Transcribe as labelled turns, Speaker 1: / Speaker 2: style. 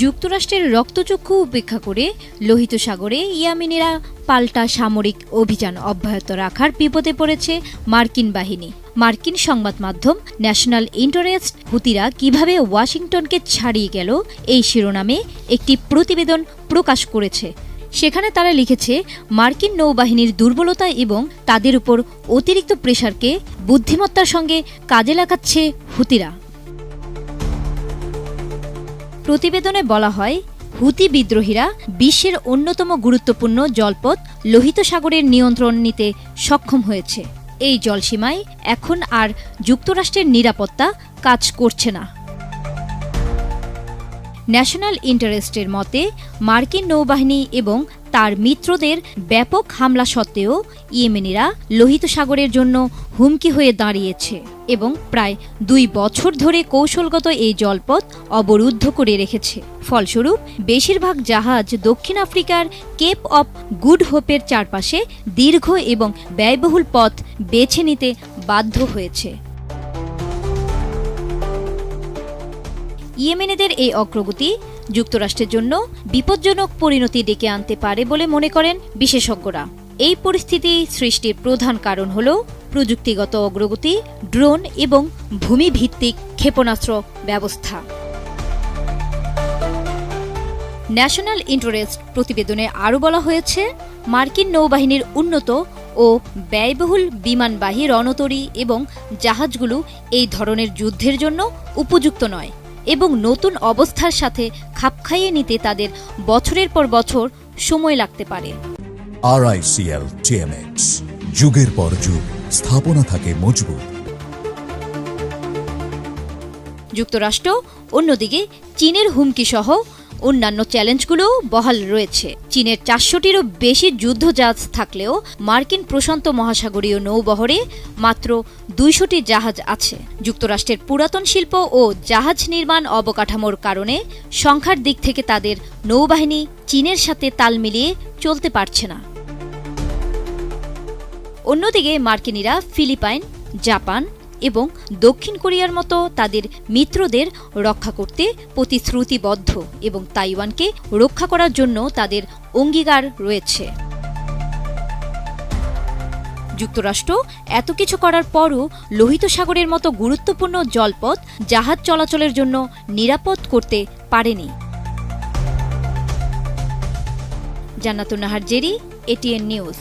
Speaker 1: যুক্তরাষ্ট্রের রক্তচক্ষু উপেক্ষা করে লোহিত সাগরে ইয়ামিনীরা পাল্টা সামরিক অভিযান অব্যাহত রাখার বিপদে পড়েছে মার্কিন বাহিনী। মার্কিন সংবাদ মাধ্যম ন্যাশনাল ইন্টারেস্ট হুতিরা কীভাবে ওয়াশিংটনকে ছাড়িয়ে গেল এই শিরোনামে একটি প্রতিবেদন প্রকাশ করেছে। সেখানে তারা লিখেছে, মার্কিন নৌবাহিনীর দুর্বলতা এবং তাদের উপর অতিরিক্ত প্রেশারকে বুদ্ধিমত্তার সঙ্গে কাজে লাগাচ্ছে হুতিরা। প্রতিবেদনে বলা হয়, হুতি বিদ্রোহীরা বিশ্বের অন্যতম গুরুত্বপূর্ণ জলপথ লোহিত সাগরের নিয়ন্ত্রণ নিতে সক্ষম হয়েছে। এই জলসীমায় এখন আর যুক্তরাষ্ট্রের নিরাপত্তা কাজ করছে না। ন্যাশনাল ইন্টারেস্টের মতে, মার্কিন নৌবাহিনী এবং তার মিত্রদের ব্যাপক হামলা সত্ত্বেও ইয়েমেনিরা লোহিত সাগরের জন্য হুমকি হয়ে দাঁড়িয়েছে এবং প্রায় দুই বছর ধরে কৌশলগত এই জলপথ অবরুদ্ধ করে রেখেছে। ফলস্বরূপ, বেশিরভাগ জাহাজ দক্ষিণ আফ্রিকার কেপ অফ গুড হোপের চারপাশে দীর্ঘ এবং ব্যয়বহুল পথ বেছে নিতে বাধ্য হয়েছে। ইয়েমেনেদের এই অগ্রগতি যুক্তরাষ্ট্রের জন্য বিপজ্জনক পরিণতি ডেকে আনতে পারে বলে মনে করেন বিশেষজ্ঞরা। এই পরিস্থিতি সৃষ্টির প্রধান কারণ হল প্রযুক্তিগত অগ্রগতি, ড্রোন এবং ভূমিভিত্তিক ক্ষেপণাস্ত্র ব্যবস্থা। ন্যাশনাল ইন্টারেস্ট প্রতিবেদনে আরও বলা হয়েছে, মার্কিন নৌবাহিনীর উন্নত ও ব্যয়বহুল বিমানবাহী রণতরী এবং জাহাজগুলো এই ধরনের যুদ্ধের জন্য উপযুক্ত নয়। এবং নতুন অবস্থার সাথে খাপ খাইয়ে নিতে তাদের বছরের পর বছর সময় লাগতে পারে।
Speaker 2: আরআইসিএল টিএমএক্স যুগের পর যুগ স্থাপনা থাকে মজবুত।
Speaker 1: যুক্তরাষ্ট্র অন্যদিকে চীনের হুমকি সহ অন্যান্য চ্যালেঞ্জগুলো বহাল রয়েছে। চীনের চারশোটিরও বেশি যুদ্ধজাহাজ থাকলেও মার্কিন প্রশান্ত মহাসাগরীয় নৌবহরে মাত্র দুইশোটি জাহাজ আছে। যুক্তরাষ্ট্রের পুরাতন শিল্প ও জাহাজ নির্মাণ অবকাঠামোর কারণে সংখ্যার দিক থেকে তাদের নৌবাহিনী চীনের সাথে তাল মিলিয়ে চলতে পারছে না। অন্যদিকে মার্কিনিরা ফিলিপাইন, জাপান এবং দক্ষিণ কোরিয়ার মতো তাদের মিত্রদের রক্ষা করতে প্রতিশ্রুতিবদ্ধ এবং তাইওয়ানকে রক্ষা করার জন্য তাদের অঙ্গীকার রয়েছে। যুক্তরাষ্ট্র এত কিছু করার পরও লোহিত সাগরের মতো গুরুত্বপূর্ণ জলপথ জাহাজ চলাচলের জন্য নিরাপদ করতে পারেনি। জান্নাতুন্নাহার জেরি এটিএন নিউজ